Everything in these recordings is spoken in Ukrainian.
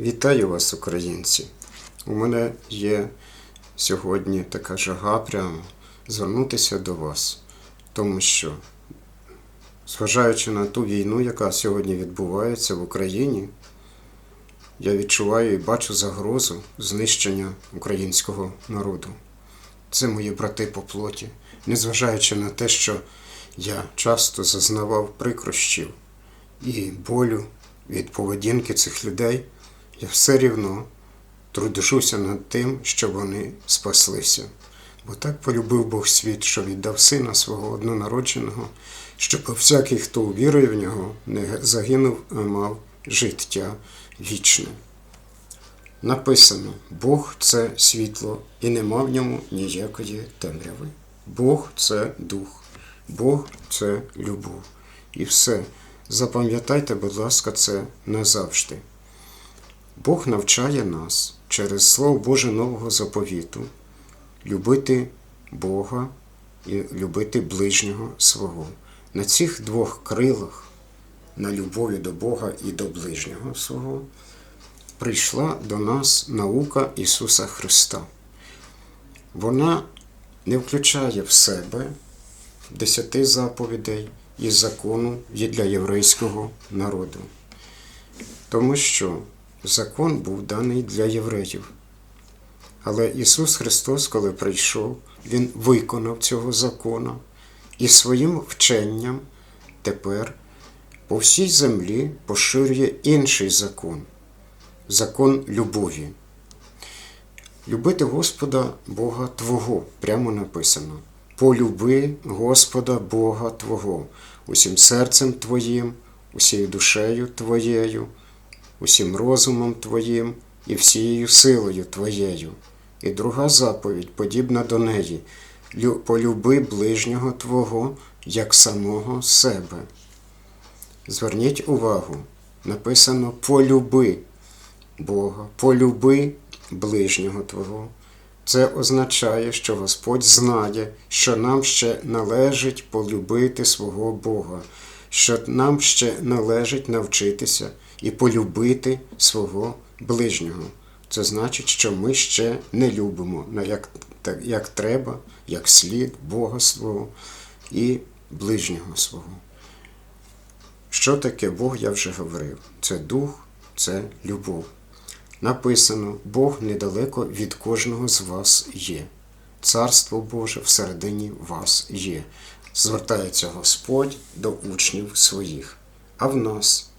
Вітаю вас, українці! У мене є сьогодні така жага прямо звернутися до вас, тому що, зважаючи на ту війну, яка сьогодні відбувається в Україні, я відчуваю і бачу загрозу знищення українського народу. Це мої брати по плоті, незважаючи на те, що я часто зазнавав прикрощів і болю від поведінки цих людей, я все рівно трудишуся над тим, щоб вони спаслися. Бо так полюбив Бог світ, що віддав сина свого однонародженого, щоб всякий, хто увірує в нього, не загинув, а мав життя вічне. Написано: Бог це світло, і нема в ньому ніякої темряви. Бог це дух, Бог це любов. І все. Запам'ятайте, будь ласка, це назавжди. Бог навчає нас через Слово Боже Нового заповіту любити Бога і любити ближнього свого. На цих двох крилах, на любові до Бога і до ближнього свого, прийшла до нас наука Ісуса Христа. Вона не включає в себе десяти заповідей із закону для єврейського народу. Тому що закон був даний для євреїв. Але Ісус Христос, коли прийшов, Він виконав цього закона і своїм вченням тепер по всій землі поширює інший закон закон любові. Любити Господа Бога Твого, прямо написано. Полюби Господа Бога Твого усім серцем Твоїм, усією душею Твоєю, усім розумом Твоїм і всією силою Твоєю. І друга заповідь, подібна до неї полюби ближнього Твого як самого себе. Зверніть увагу, написано полюби Бога, полюби ближнього Твого. Це означає, що Господь знає, що нам ще належить полюбити свого Бога, що нам ще належить навчитися і полюбити свого ближнього. Це значить, що ми ще не любимо як, як треба, як слід Бога свого і ближнього свого. Що таке Бог, я вже говорив. Це дух, це любов. Написано, Бог недалеко від кожного з вас є. Царство Боже всередині вас є. Звертається Господь до учнів своїх. А в нас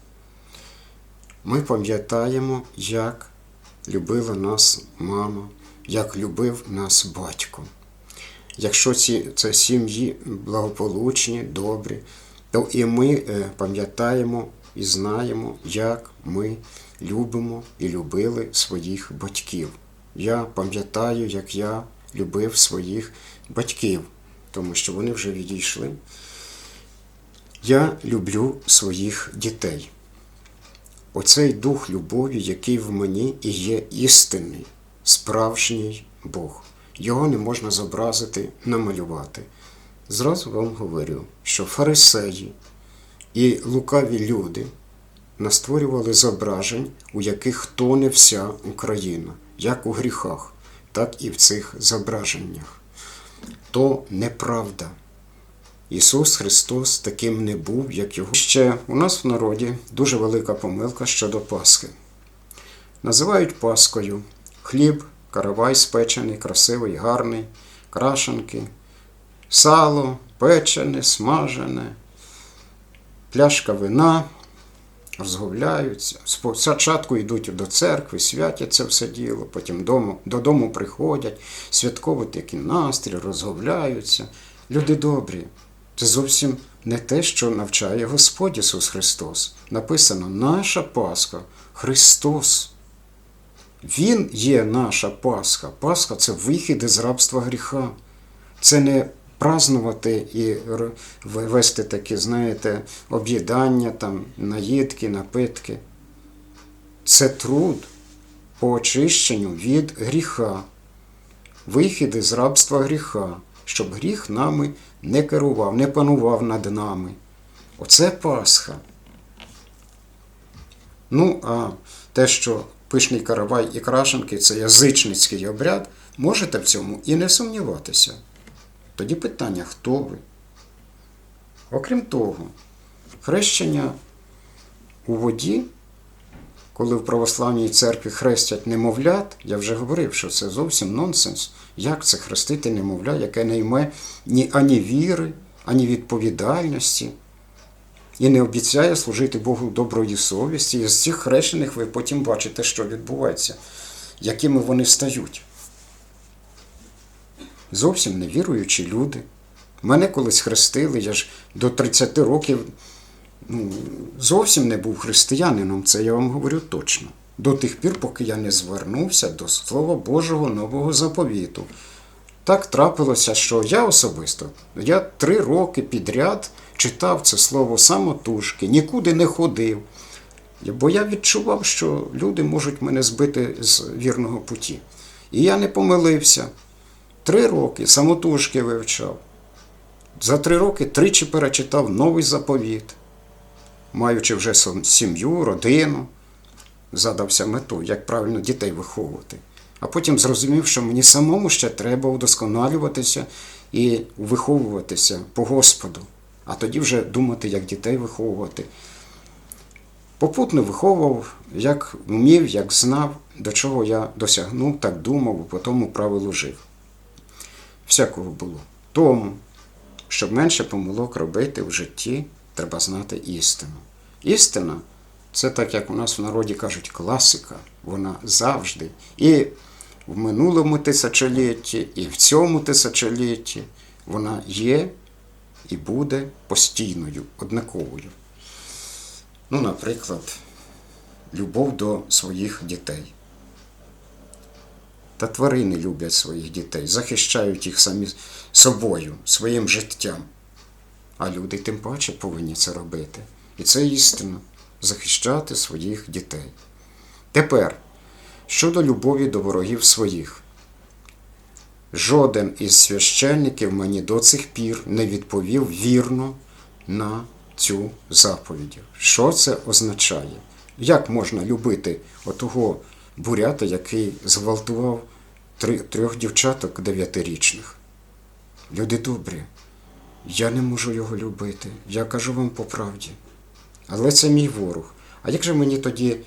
ми пам'ятаємо, як любила нас мама, як любив нас батько. Якщо ці це сім'ї благополучні, добрі, то і ми е, пам'ятаємо і знаємо, як ми любимо і любили своїх батьків. Я пам'ятаю, як я любив своїх батьків, тому що вони вже відійшли. Я люблю своїх дітей. Оцей дух любові, який в мені і є істинний, справжній Бог. Його не можна зобразити, намалювати. Зразу вам говорю, що фарисеї і лукаві люди настворювали зображень, у яких тоне вся Україна, як у гріхах, так і в цих зображеннях. То неправда. Ісус Христос таким не був, як його. Ще у нас в народі дуже велика помилка щодо Пасхи. Називають Паскою хліб, каравай спечений, красивий, гарний, крашенки, сало, печене, смажене, пляшка вина, розговляються. Спочатку йдуть до церкви, святять це все діло, потім дому, додому приходять, святковий такий настрій, розговляються. Люди добрі. Це зовсім не те, що навчає Господь Ісус Христос. Написано наша Пасха Христос. Він є наша Пасха. Пасха це вихід із рабства гріха. Це не празнувати і вести такі, знаєте, об'їдання, там, наїдки, напитки. Це труд по очищенню від гріха, вихід із рабства гріха, щоб гріх нами не керував, не панував над нами. Оце Пасха. Ну, а те, що пишний каравай і крашенки це язичницький обряд, можете в цьому і не сумніватися. Тоді питання, хто ви? Окрім того, хрещення у воді, коли в православній церкві хрестять немовлят, я вже говорив, що це зовсім нонсенс. Як це хрестити немовля, яке не йме ні ані віри, ані відповідальності, і не обіцяє служити Богу доброї совісті. І з цих хрещених ви потім бачите, що відбувається, якими вони стають. Зовсім невіруючі люди. Мене колись хрестили, я ж до 30 років ну, зовсім не був християнином, це я вам говорю точно. До тих пір, поки я не звернувся до Слова Божого нового заповіту. Так трапилося, що я особисто, я три роки підряд читав це слово самотужки, нікуди не ходив. Бо я відчував, що люди можуть мене збити з вірного путі. І я не помилився. Три роки самотужки вивчав. За три роки тричі перечитав новий заповіт, маючи вже сім'ю, родину, задався мету, як правильно дітей виховувати. А потім зрозумів, що мені самому ще треба удосконалюватися і виховуватися по Господу, а тоді вже думати, як дітей виховувати. Попутно виховував, як вмів, як знав, до чого я досягнув, так думав, по тому правилу жив. Всякого було. Тому, щоб менше помилок робити в житті, треба знати істину. Істина це так, як у нас в народі кажуть, класика. Вона завжди. І в минулому тисячолітті, і в цьому тисячолітті вона є і буде постійною, однаковою. Ну, наприклад, любов до своїх дітей. Та тварини люблять своїх дітей, захищають їх самі собою, своїм життям. А люди тим паче повинні це робити. І це істина захищати своїх дітей. Тепер, щодо любові до ворогів своїх. Жоден із священників мені до цих пір не відповів вірно на цю заповідь. Що це означає? Як можна любити отого бурята, який зґвалтував трьох дівчаток дев'ятирічних? Люди добрі, я не можу його любити. Я кажу вам по правді. Але це мій ворог. А як же мені тоді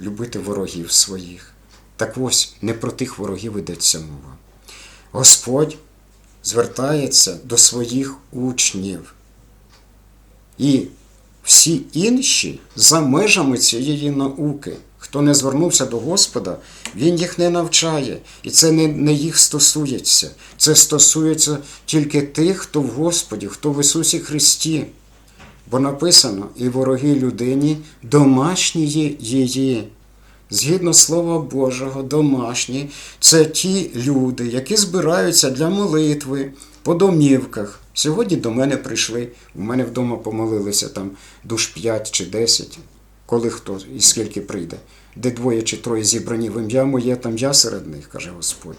любити ворогів своїх? Так ось не про тих ворогів йдеться мова. Господь звертається до своїх учнів. І всі інші за межами цієї науки. Хто не звернувся до Господа, він їх не навчає. І це не, не їх стосується. Це стосується тільки тих, хто в Господі, хто в Ісусі Христі. Бо написано, і вороги людині домашні її. Згідно Слова Божого, домашні це ті люди, які збираються для молитви по домівках. Сьогодні до мене прийшли, у мене вдома помолилися там душ 5 чи 10, коли хто і скільки прийде, де двоє чи троє зібрані в ім'я моє, там я серед них, каже Господь.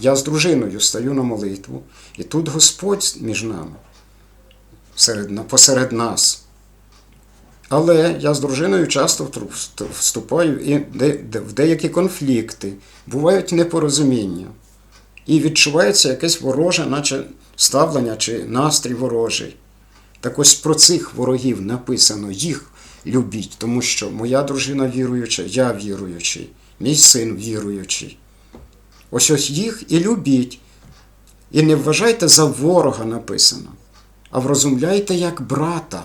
Я з дружиною стаю на молитву, і тут Господь між нами, серед, посеред нас. Але я з дружиною часто вступаю і в деякі конфлікти, бувають непорозуміння. І відчувається якесь вороже, наче ставлення чи настрій ворожий. Так ось про цих ворогів написано їх любіть, тому що моя дружина віруюча, я віруючий, мій син віруючий. Ось ось їх і любіть. І не вважайте за ворога написано, а врозумляйте як брата.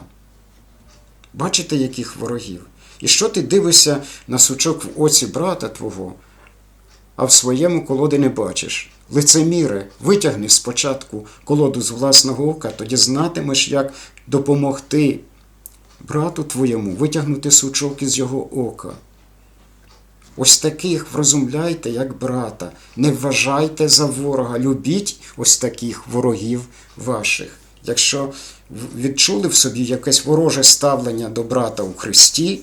Бачите, яких ворогів? І що ти дивишся на сучок в оці брата твого, а в своєму колоди не бачиш? Лицеміре, витягни спочатку колоду з власного ока, тоді знатимеш, як допомогти брату твоєму витягнути сучок із його ока. Ось таких врозумляйте, як брата, не вважайте за ворога, любіть ось таких ворогів ваших. Якщо відчули в собі якесь вороже ставлення до брата у Христі,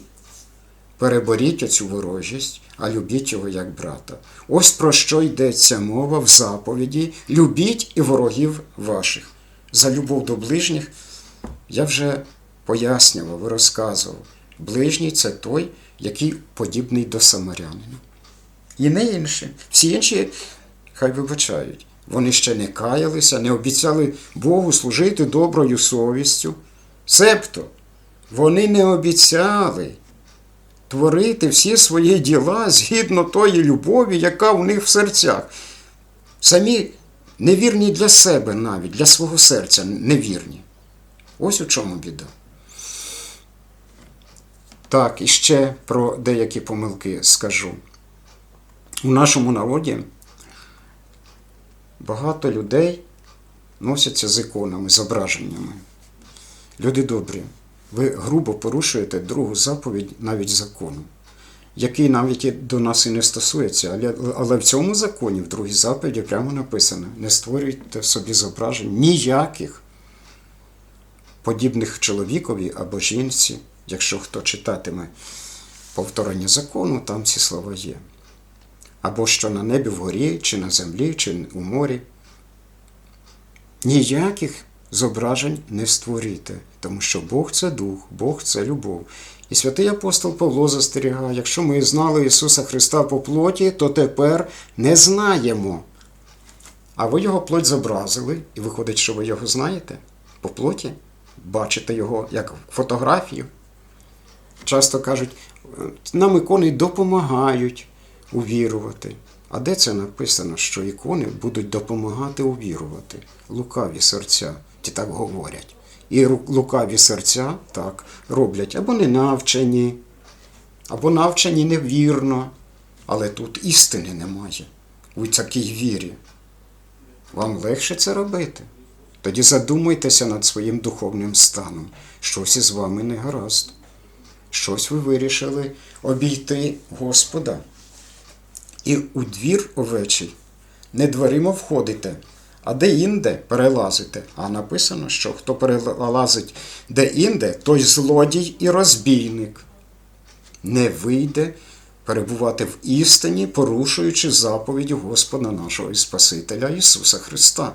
переборіть оцю ворожість, а любіть його як брата. Ось про що йдеться мова в заповіді: любіть і ворогів ваших. За любов до ближніх я вже пояснював розказував. Ближній це той, який подібний до самарянина. І не інші. Всі інші хай вибачають. Вони ще не каялися, не обіцяли Богу служити доброю совістю. Себто вони не обіцяли творити всі свої діла згідно тої любові, яка у них в серцях. Самі невірні для себе навіть, для свого серця невірні. Ось у чому біда. Так, і ще про деякі помилки скажу. У нашому народі багато людей носяться з іконами, зображеннями. Люди добрі, ви грубо порушуєте другу заповідь навіть закону, який навіть до нас і не стосується, але, але в цьому законі, в другій заповіді, прямо написано: не створюйте собі зображень ніяких подібних чоловікові або жінці. Якщо хто читатиме повторення закону, там ці слова є. Або що на небі вгорі, чи на землі, чи у морі. Ніяких зображень не створюйте, тому що Бог це дух, Бог це любов. І святий апостол Павло застерігає, якщо ми знали Ісуса Христа по плоті, то тепер не знаємо. А ви його плоть зобразили, і виходить, що ви його знаєте по плоті, бачите його як фотографію. Часто кажуть, нам ікони допомагають увірувати. А де це написано, що ікони будуть допомагати увірувати? Лукаві серця, ті так говорять. І лукаві серця так роблять або не навчені, або навчені невірно. Але тут істини немає у такій вірі. Вам легше це робити. Тоді задумайтеся над своїм духовним станом. Щось із вами не гаразд. Щось ви вирішили обійти Господа. І у двір овечий не дверима входите, а де-інде перелазите. А написано, що хто перелазить де-інде, той злодій і розбійник. Не вийде перебувати в істині, порушуючи заповіді Господа нашого і Спасителя Ісуса Христа.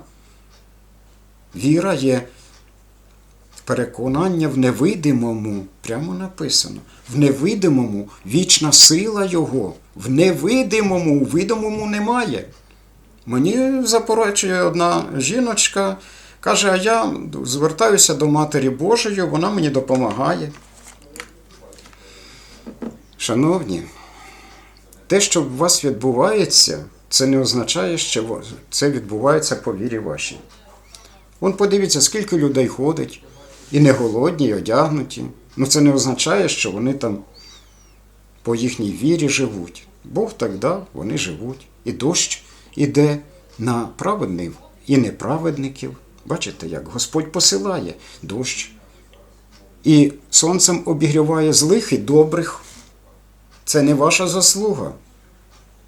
Віра є переконання в невидимому, прямо написано, в невидимому вічна сила Його, в невидимому, у видимому немає. Мені заперечує одна жіночка, каже, а я звертаюся до Матері Божої, вона мені допомагає. Шановні, те, що у вас відбувається, це не означає, що це відбувається по вірі вашій. Вон подивіться, скільки людей ходить, і не голодні, і одягнуті. Ну це не означає, що вони там по їхній вірі живуть. Бог так дав, вони живуть. І дощ іде на праведників і неправедників. Бачите, як Господь посилає дощ. І сонцем обігріває злих і добрих. Це не ваша заслуга.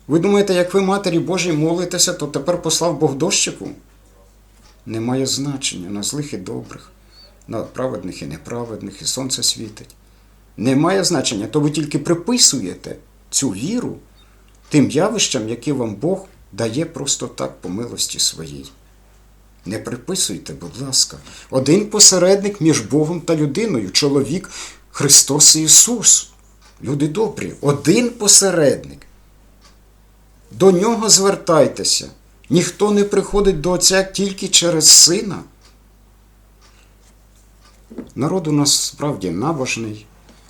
Ви думаєте, як ви Матері Божій молитеся, то тепер послав Бог дощику? Немає значення на злих і добрих, на праведних і неправедних, і сонце світить. Немає значення, то ви тільки приписуєте цю віру тим явищам, які вам Бог дає просто так по милості своїй. Не приписуйте, будь ласка, один посередник між Богом та людиною, чоловік Христос Ісус. Люди добрі, один посередник. До нього звертайтеся. Ніхто не приходить до Отця тільки через Сина. Народ у нас справді набожний,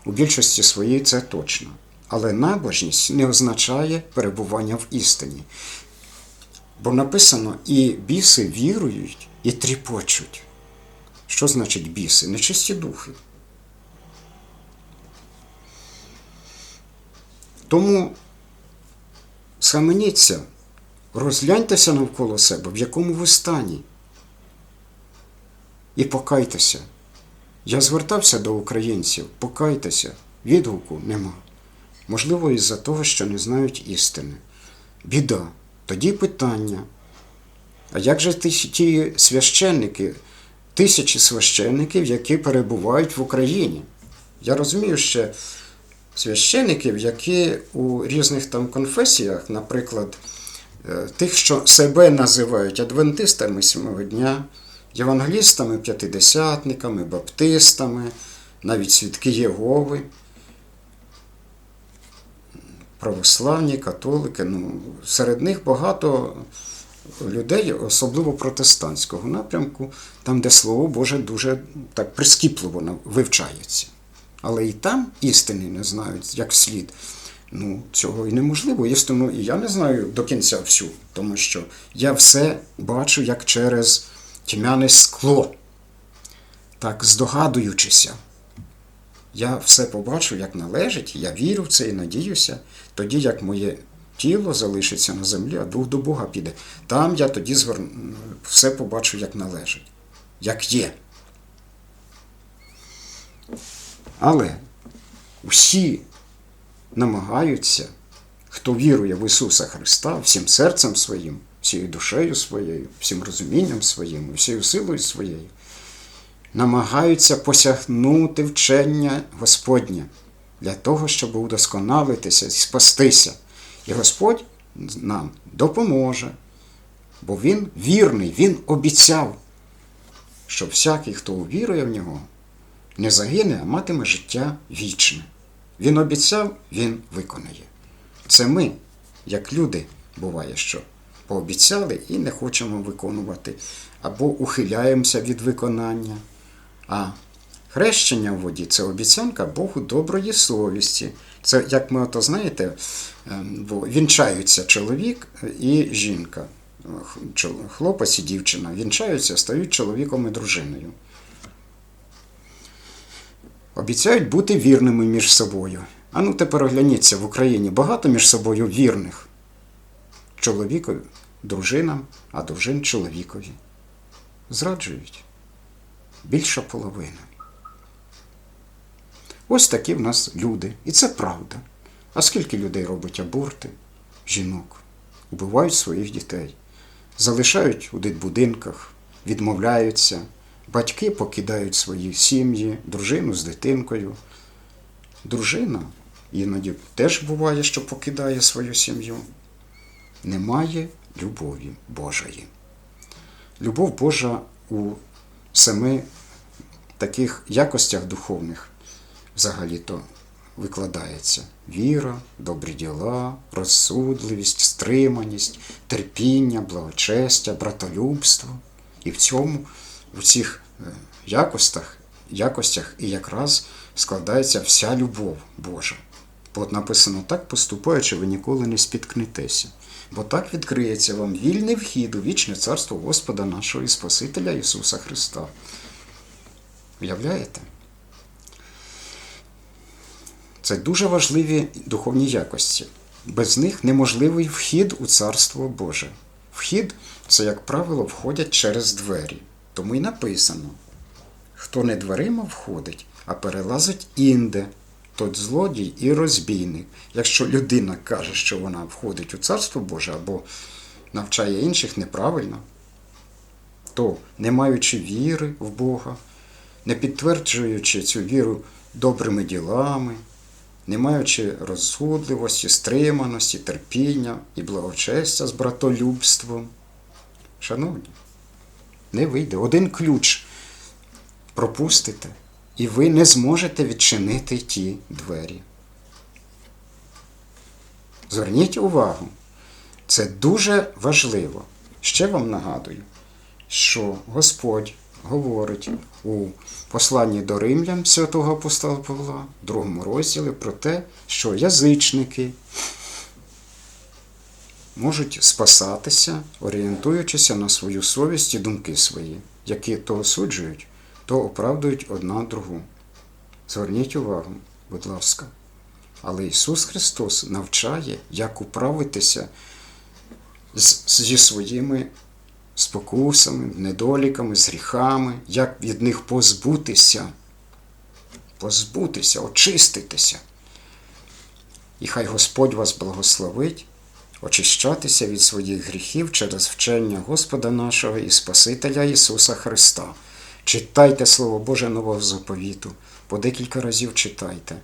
у більшості своїй це точно. Але набожність не означає перебування в істині. Бо написано, і біси вірують, і тріпочуть. Що значить біси? Нечисті духи. Тому схаменіться, розгляньтеся навколо себе, в якому ви стані. І покайтеся. Я звертався до українців, покайтеся, відгуку нема. Можливо, із-за того, що не знають істини. Біда. Тоді питання. А як же ті, священники, тисячі священників, які перебувають в Україні? Я розумію ще священників, які у різних там конфесіях, наприклад, е, тих, що себе називають адвентистами сьомого дня, євангелістами, п'ятидесятниками, баптистами, навіть свідки Єгови. православні, католики. Ну, серед них багато людей, особливо протестантського напрямку, там, де Слово Боже дуже так прискіпливо вивчається. Але і там істини не знають як слід. Ну, цього і неможливо. Істину і я не знаю до кінця всю, тому що я все бачу як через тьмяне скло. Так, здогадуючися, я все побачу, як належить, я вірю в це і надіюся, тоді як моє тіло залишиться на землі, а дух до Бога піде. Там я тоді звер... все побачу, як належить, як є. Але всі намагаються, хто вірує в Ісуса Христа всім серцем своїм, всією душею своєю, всім розумінням своїм, всією силою своєю, намагаються посягнути вчення Господнє для того, щоб удосконалитися і спастися. І Господь нам допоможе, бо Він вірний, Він обіцяв, що всякий, хто увірує в нього, не загине, а матиме життя вічне. Він обіцяв, він виконає. Це ми, як люди, буває, що пообіцяли і не хочемо виконувати, або ухиляємося від виконання. А хрещення в воді це обіцянка Богу доброї совісті. Це, як ми ото знаєте, ем, вінчаються чоловік і жінка. Хлопець і дівчина вінчаються, стають чоловіком і дружиною. Обіцяють бути вірними між собою. А ну тепер огляніться в Україні багато між собою вірних. Чоловікові, дружинам, а дружин чоловікові. Зраджують. Більша половина. Ось такі в нас люди. І це правда. А скільки людей робить аборти? Жінок. Убивають своїх дітей. Залишають у дитбудинках, відмовляються. Батьки покидають свої сім'ї, дружину з дитинкою. Дружина іноді теж буває, що покидає свою сім'ю. Немає любові Божої. Любов Божа у семи таких якостях духовних взагалі-то викладається: віра, добрі діла, розсудливість, стриманість, терпіння, благочестя, братолюбство. І в цьому, в цих е, якостях, якостях і якраз складається вся любов Божа. Бо написано так поступаючи, ви ніколи не спіткнетеся. Бо так відкриється вам вільний вхід у вічне царство Господа нашого і Спасителя Ісуса Христа. Уявляєте? Це дуже важливі духовні якості. Без них неможливий вхід у Царство Боже. Вхід це, як правило, входять через двері. Тому й написано: хто не дверима входить, а перелазить інде, тот злодій і розбійник. Якщо людина каже, що вона входить у Царство Боже або навчає інших неправильно, то, не маючи віри в Бога, не підтверджуючи цю віру добрими ділами, не маючи розсудливості, стриманості, терпіння і благочестя з братолюбством. Шановні, не вийде. Один ключ пропустите, і ви не зможете відчинити ті двері. Зверніть увагу, це дуже важливо. Ще вам нагадую, що Господь говорить у посланні до римлян святого апостола Павла, в другому розділі, про те, що язичники можуть спасатися, орієнтуючися на свою совість і думки свої, які то осуджують, то оправдують одна другу. Зверніть увагу, будь ласка. Але Ісус Христос навчає, як управитися зі своїми спокусами, недоліками, з гріхами, як від них позбутися, позбутися, очиститися. І хай Господь вас благословить очищатися від своїх гріхів через вчення Господа нашого і Спасителя Ісуса Христа. Читайте Слово Боже нового заповіту, по декілька разів читайте.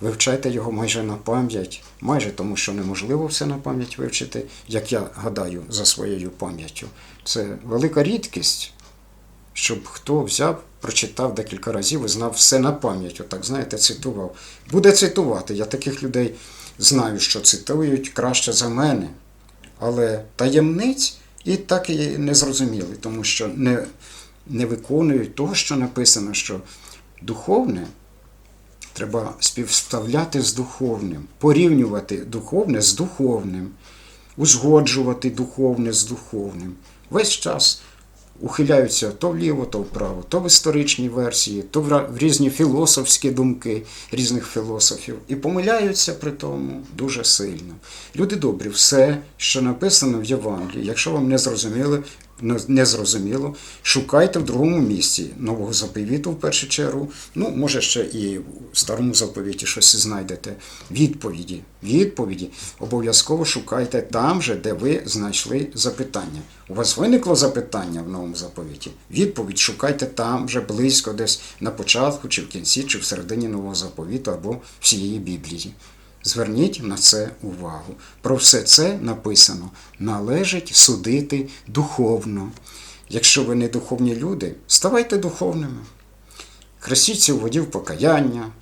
Вивчайте його майже на пам'ять, майже тому, що неможливо все на пам'ять вивчити, як я гадаю за своєю пам'яттю. Це велика рідкість, щоб хто взяв, прочитав декілька разів і знав все на пам'ять. Отак, знаєте, цитував. Буде цитувати. Я таких людей знаю, що цитують краще за мене, але таємниць і так і не зрозуміли, тому що не, не виконують того, що написано, що духовне треба співставляти з духовним, порівнювати духовне з духовним, узгоджувати духовне з духовним. Весь час ухиляються то вліво, то вправо, то в історичні версії, то в різні філософські думки різних філософів. І помиляються при тому дуже сильно. Люди добрі, все, що написано в Євангелії, якщо вам не зрозуміло, не- не шукайте в другому місці нового заповіту в першу чергу. Ну, може, ще і в старому заповіті щось знайдете. Відповіді. Відповіді обов'язково шукайте там же, де ви знайшли запитання. У вас виникло запитання в новому заповіті? Відповідь шукайте там же близько, десь на початку, чи в кінці, чи в середині нового заповіту або всієї Біблії. Зверніть на це увагу. Про все це написано належить судити духовно. Якщо ви не духовні люди, ставайте духовними. Хрестіться у воді в покаяння,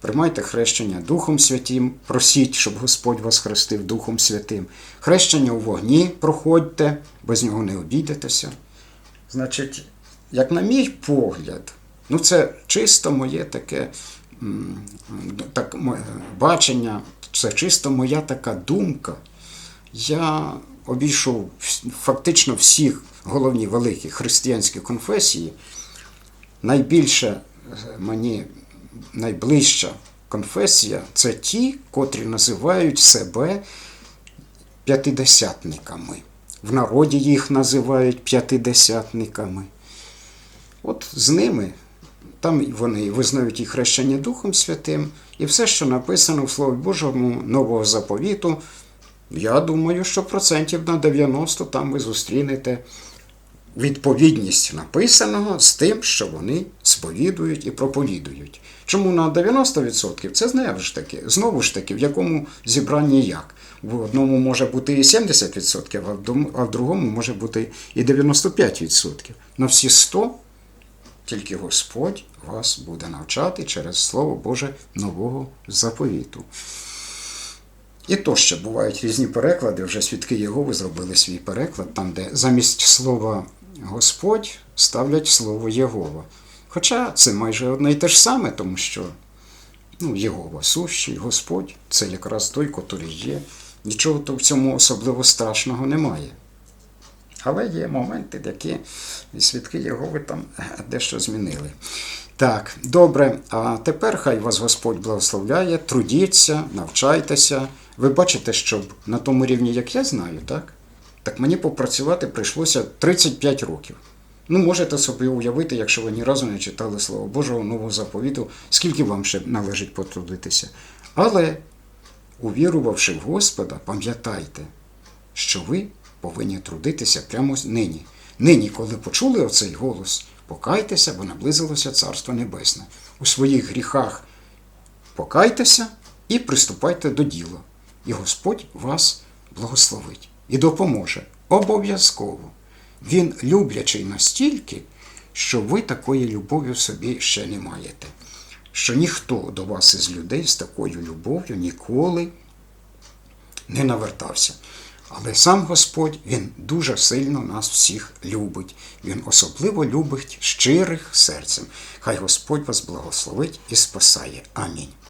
приймайте хрещення Духом Святим, просіть, щоб Господь вас хрестив Духом Святим. Хрещення у вогні проходьте, без нього не обійдетеся. Значить, як на мій погляд, ну це чисто моє таке так, бачення, це чисто моя така думка. Я обійшов фактично всіх головні великі християнські конфесії. Найбільше е, мені найближча конфесія це ті, котрі називають себе п'ятидесятниками. В народі їх називають п'ятидесятниками. От з ними там вони визнають і хрещення Духом Святим, і все, що написано в Слові Божому Нового заповіту, я думаю, що процентів на 90 там ви зустрінете відповідність написаного з тим, що вони сповідують і проповідують. Чому на 90%? Це знову ж таки, знову ж таки, в якому зібранні як. В одному може бути і 70%, а в другому може бути і 95%. На всі 100 тільки Господь вас буде навчати через Слово Боже нового заповіту. І то ще бувають різні переклади. Вже свідки Єгови зробили свій переклад, там, де замість слова Господь ставлять слово Єгова. Хоча це майже одне й те ж саме, тому що ну, Єгова сущий, Господь це якраз той, котрий є. Нічого в цьому особливо страшного немає. Але є моменти, які свідки Єгови там дещо змінили. Так, добре. А тепер хай вас Господь благословляє, трудіться, навчайтеся. Ви бачите, що на тому рівні, як я знаю, так? Так мені попрацювати прийшлося 35 років. Ну, можете собі уявити, якщо ви ні разу не читали Слово Божого нового заповіту, скільки вам ще належить потрудитися. Але, увірувавши в Господа, пам'ятайте, що ви повинні трудитися прямо нині. Нині, коли почули оцей голос, покайтеся, бо наблизилося Царство Небесне. У своїх гріхах покайтеся і приступайте до діла. І Господь вас благословить і допоможе обов'язково. Він люблячий настільки, що ви такої любові в собі ще не маєте. Що ніхто до вас із людей з такою любов'ю ніколи не навертався. Але сам Господь Він дуже сильно нас всіх любить. Він особливо любить щирих серцем. Хай Господь вас благословить і спасає. Амінь.